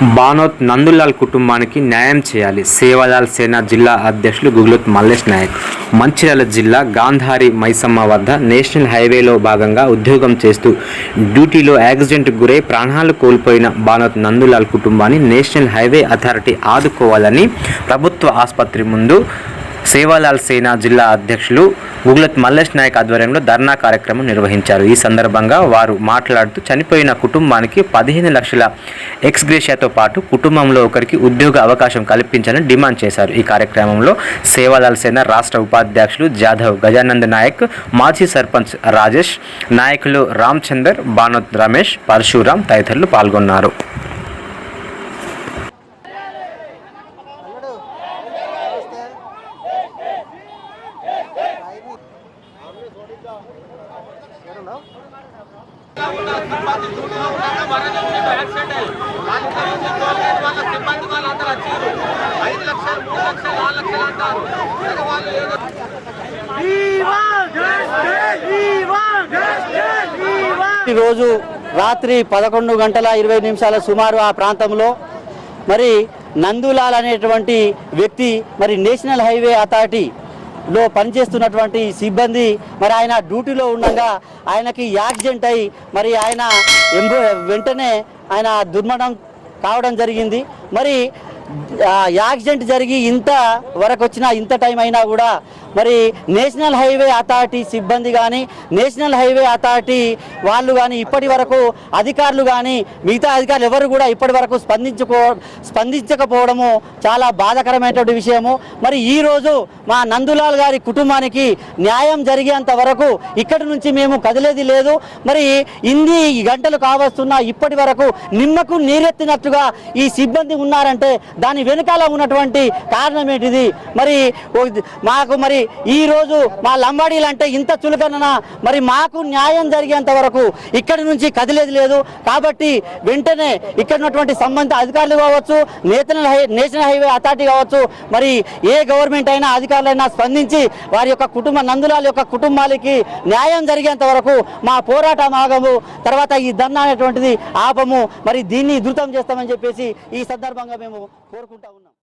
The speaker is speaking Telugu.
బానోత్ నందులాల్ కుటుంబానికి న్యాయం చేయాలి. సేవాలాల్ సేన జిల్లా అధ్యక్షులు గుగ్లుత్ మల్లేష్ నాయక్. మంచిర్యాల జిల్లా గాంధారి మైసమ్మ వద్ద నేషనల్ హైవేలో భాగంగా ఉద్యోగం చేస్తూ డ్యూటీలో యాక్సిడెంట్కు గురై ప్రాణాలు కోల్పోయిన బానోత్ నందులాల్ కుటుంబాన్ని నేషనల్ హైవే అథారిటీ ఆదుకోవాలని ప్రభుత్వ ఆసుపత్రి ముందు సేవాలాల్ సేన జిల్లా అధ్యక్షులు గుగ్లత్ మల్లేష్ నాయక్ ఆధ్వర్యంలో ధర్నా కార్యక్రమం నిర్వహించారు. ఈ సందర్భంగా వారు మాట్లాడుతూ చనిపోయిన కుటుంబానికి పదిహేను లక్షల ఎక్స్గ్రేషియాతో పాటు కుటుంబంలో ఒకరికి ఉద్యోగ అవకాశం కల్పించాలని డిమాండ్ చేశారు. ఈ కార్యక్రమంలో సేవాలాల్ సేన రాష్ట్ర ఉపాధ్యక్షులు జాధవ్ గజానంద్ నాయక్ మాజీ సర్పంచ్ రాజేష్ నాయకులు రామచందర్ బానోత్ రమేష్ పరశురాం తదితరులు పాల్గొన్నారు. సిబ్బంది వాళ్ళందరూ వచ్చారు ఐదు లక్షలు మూడు లక్షలు నాలుగు లక్షలు అంటారు. కానీ వాళ్ళు ఏదో ఈరోజు రాత్రి పదకొండు గంటల ఇరవై నిమిషాల సుమారు ఆ ప్రాంతంలో మరి నందులాల్ అనేటువంటి వ్యక్తి మరి నేషనల్ హైవే లో పనిచేస్తున్నటువంటి సిబ్బంది మరి ఆయన డ్యూటీలో ఉండగా ఆయనకి యాక్సిడెంట్ అయి మరి ఆయన ఎంబో వెంటనే ఆయన దుర్మరణం కావడం జరిగింది. మరి యాక్సిడెంట్ జరిగి ఇంత వరకు వచ్చిన ఇంత టైం అయినా కూడా మరి నేషనల్ హైవే అథారిటీ సిబ్బంది కానీ నేషనల్ హైవే అథారిటీ వాళ్ళు కానీ ఇప్పటి వరకు అధికారులు కానీ మిగతా అధికారులు ఎవరు కూడా ఇప్పటి వరకు స్పందించుకో స్పందించకపోవడము చాలా బాధాకరమైనటువంటి విషయము. మరి ఈరోజు మా నందులాల్ గారి కుటుంబానికి న్యాయం జరిగేంత వరకు ఇక్కడి నుంచి మేము కదిలేది లేదు. మరి ఇన్ని గంటలు కావస్తున్నా ఇప్పటి వరకు నిమ్మకు నీరెత్తినట్టుగా ఈ సిబ్బంది ఉన్నారంటే దాని వెనుకాల ఉన్నటువంటి కారణం ఏంటిది? మరి మాకు మరి ఈరోజు మా లంబాడీలు అంటే ఇంత చులకన మరి మాకు న్యాయం జరిగేంత వరకు ఇక్కడి నుంచి కదిలేది లేదు. కాబట్టి వెంటనే ఇక్కడ ఉన్నటువంటి సంబంధిత అధికారులు కావచ్చు national high national highway authority కావచ్చు మరి ఏ గవర్నమెంట్ అయినా అధికారులైనా స్పందించి వారి యొక్క కుటుంబ నందులాల యొక్క కుటుంబాలకి న్యాయం జరిగేంత వరకు మా పోరాటం ఆగము తర్వాత ఈ ధర్నా అనేటువంటిది ఆపము మరి దీన్ని ధృతం చేస్తామని చెప్పేసి ఈ సందర్భంగా మేము కోరుకుంటా ఉన్నాం.